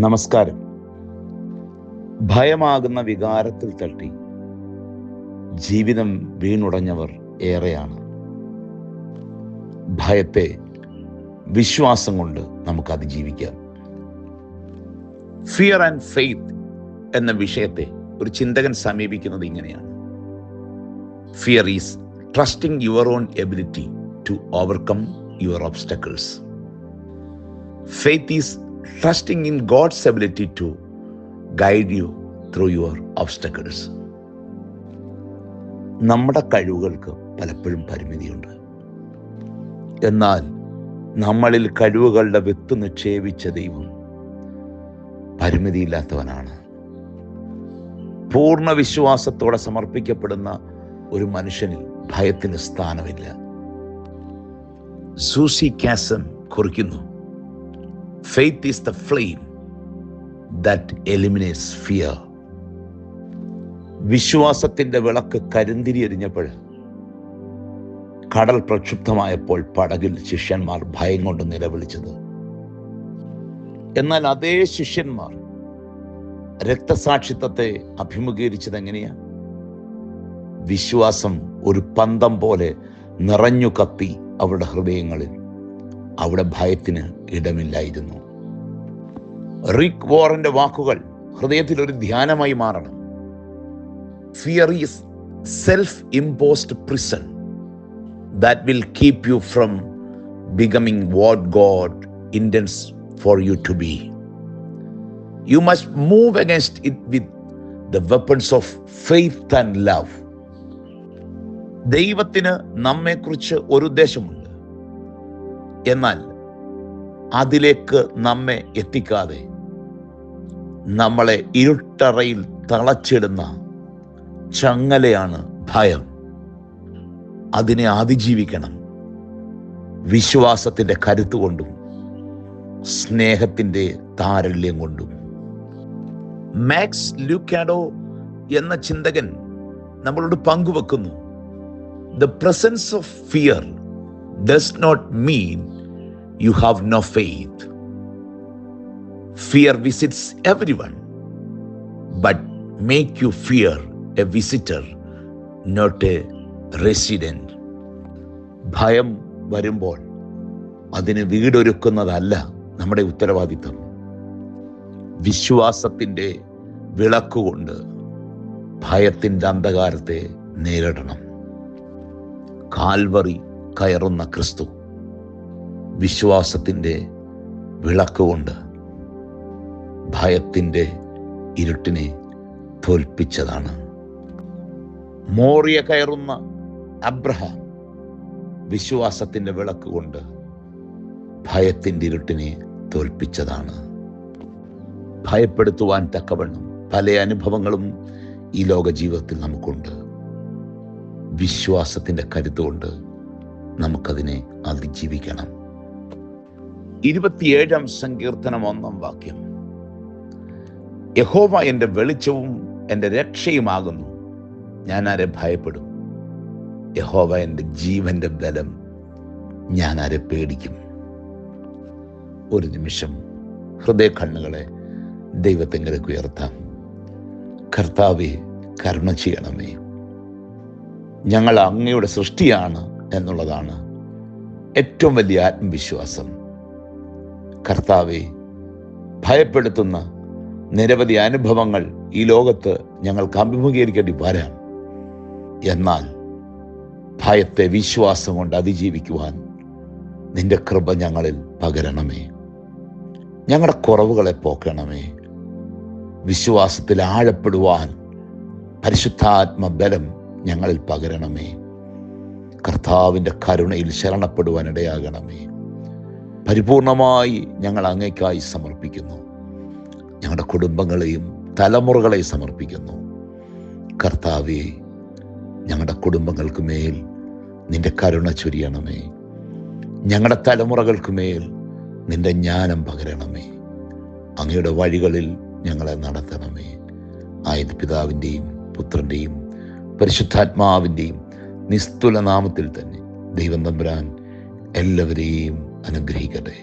നമസ്കാരം. ഭയമാകുന്ന വികാരത്തിൽ തട്ടി ജീവിതം വീണുടഞ്ഞവർ ഏറെയാണ്. ഭയത്തെ വിശ്വാസം കൊണ്ട് നമുക്ക് അതിജീവിക്കാം ഫിയർ ആൻഡ് ഫെയ്ത്ത് എന്ന വിഷയത്തെ ഒരു ചിന്തകൻ സമീപിക്കുന്നത് ഇങ്ങനെയാണ്. Fear is trusting your own ability to overcome your obstacles faith is trusting in God's ability to guide you through your obstacles നമ്മുടെ കഴിവുകൾക്ക് പലപ്പോഴും പരിമിതിയുണ്ട്. എന്നാൽ നമ്മളിൽ കഴിവുകളുടെ വിത്ത് നിക്ഷേപിച്ച ദൈവം പരിമിതിയില്ലാത്തവനാണ്. പൂർണ വിശ്വാസത്തോടെ സമർപ്പിക്കപ്പെടുന്ന ഒരു മനുഷ്യനിൽ ഭയത്തിന് സ്ഥാനമില്ല. സൂസി കാസൻ കുറിക്കുന്നു. Faith is the flame that eliminates fear വിശ്വാസത്തിന്റെ വിളക്ക് കരിന്തിരി എറിഞ്ഞപ്പോൾ കടൽ പ്രക്ഷുബ്ധമായപ്പോൾ പടകിൽ ശിഷ്യന്മാർ ഭയം കൊണ്ട് നിലവിളിച്ചത്. എന്നാൽ അതേ ശിഷ്യന്മാർ രക്തസാക്ഷിത്വത്തെ അഭിമുഖീകരിച്ചത് എങ്ങനെയാ? വിശ്വാസം ഒരു പന്തം പോലെ നിറഞ്ഞു കത്തി അവരുടെ ഹൃദയങ്ങളിൽ അവിടെ ഭയത്തിന് ഇടമില്ലായിരുന്നു. റിക് വോറന്റെ വാക്കുകൾ ഹൃദയത്തിൽ ഒരു ധ്യാനമായി മാറണം. Fear is self imposed prison that will keep you from becoming what God intends for you to be you must move against it with the weapons of faith and love ദൈവത്തിന് നമ്മെക്കുറിച്ച് ഒരു ഉദ്ദേശമുണ്ട്. എന്നാൽ അതിലേക്ക് നമ്മെ എത്തിക്കാതെ നമ്മളെ ഇരുട്ടറയിൽ തളച്ചിടുന്ന ചങ്ങലയാണ് ഭയം. അതിനെ അതിജീവിക്കണം. വിശ്വാസത്തിന്റെ കരുത്ത് കൊണ്ടും സ്നേഹത്തിന്റെ താരല്യം കൊണ്ടും. മാക്സ് ലൂക്കാഡോ എന്ന ചിന്തകൻ നമ്മളോട് പങ്കുവെക്കുന്നു. The presence of fear does not mean you have no faith. Fear visits everyone, but make you fear a visitor, not a resident. ഭയം വരുമ്പോൾ അതിന് വീടൊരുക്കുന്നതല്ല നമ്മുടെ ഉത്തരവാദിത്തം വിശ്വാസത്തിന്റെ വിളക്കുകൊണ്ട് ഭയത്തിന്റെ അന്ധകാരത്തെ നേരിടണം കാൽവറി കയറുന്ന ക്രിസ്തു വിശ്വാസത്തിന്റെ വിളക്കുകൊണ്ട് ഭയത്തിന്റെ ഇരുട്ടിനെ തോൽപ്പിച്ചതാണ്. മോറിയ കയറുന്ന അബ്രഹാം വിശ്വാസത്തിന്റെ വിളക്കുകൊണ്ട് ഭയത്തിന്റെ ഇരുട്ടിനെ തോൽപ്പിച്ചതാണ്. ഭയപ്പെടുത്തുവാൻ തക്കവണ്ണം പല അനുഭവങ്ങളും ഈ ലോക ജീവിതത്തിൽ നമുക്കുണ്ട്. വിശ്വാസത്തിന്റെ കരുത്തുകൊണ്ട് നമുക്കതിനെ അതിജീവിക്കണം ഇരുപത്തിയേഴാം സങ്കീർത്തനം ഒന്നാം വാക്യം. യഹോവ എന്റെ വെളിച്ചവും എന്റെ രക്ഷയുമാകുന്നു. ഞാൻ ആരെ ഭയപ്പെടും? യഹോവ എന്റെ ജീവന്റെ ബലം ഞാൻ ആരെ പേടിക്കും? ഒരു നിമിഷം ഹൃദയ കണ്ണുകളെ ദൈവത്തെങ്കിലേക്ക് ഉയർത്താം. കർത്താവെ കർമ്മ ചെയ്യണമേ. ഞങ്ങൾ അങ്ങയുടെ സൃഷ്ടിയാണ്. എന്നുള്ളതാണ് ഏറ്റവും വലിയ ആത്മവിശ്വാസം. കർത്താവെ ഭയപ്പെടുത്തുന്ന നിരവധി അനുഭവങ്ങൾ ഈ ലോകത്ത് ഞങ്ങൾക്ക് അഭിമുഖീകരിക്കേണ്ടി വരാം. എന്നാൽ ഭയത്തെ വിശ്വാസം കൊണ്ട് അതിജീവിക്കുവാൻ നിന്റെ കൃപ ഞങ്ങളിൽ പകരണമേ. ഞങ്ങളുടെ കുറവുകളെ പോക്കണമേ. വിശ്വാസത്തിൽ ആഴപ്പെടുവാൻ പരിശുദ്ധാത്മ ബലം ഞങ്ങളിൽ പകരണമേ. കർത്താവിന്റെ കരുണയിൽ ശരണപ്പെടുവാൻ ഇടയാകണമേ പരിപൂർണമായി ഞങ്ങൾ അങ്ങേക്കായി സമർപ്പിക്കുന്നു. ഞങ്ങളുടെ കുടുംബങ്ങളെയും തലമുറകളെയും സമർപ്പിക്കുന്നു. കർത്താവെ ഞങ്ങളുടെ കുടുംബങ്ങൾക്ക് മേൽ നിന്റെ കരുണ ചൊരിയണമേ. ഞങ്ങളുടെ തലമുറകൾക്ക് മേൽ നിന്റെ ജ്ഞാനം പകരണമേ. അങ്ങയുടെ വഴികളിൽ ഞങ്ങളെ നടത്തണമേ. ആയത് പിതാവിന്റെയും പുത്രന്റെയും പരിശുദ്ധാത്മാവിന്റെയും നിസ്തുല നാമത്തിൽ തന്നെ ദൈവം തമ്പുരാൻ എല്ലാവരെയും അനുഗ്രഹിക്കട്ടെ.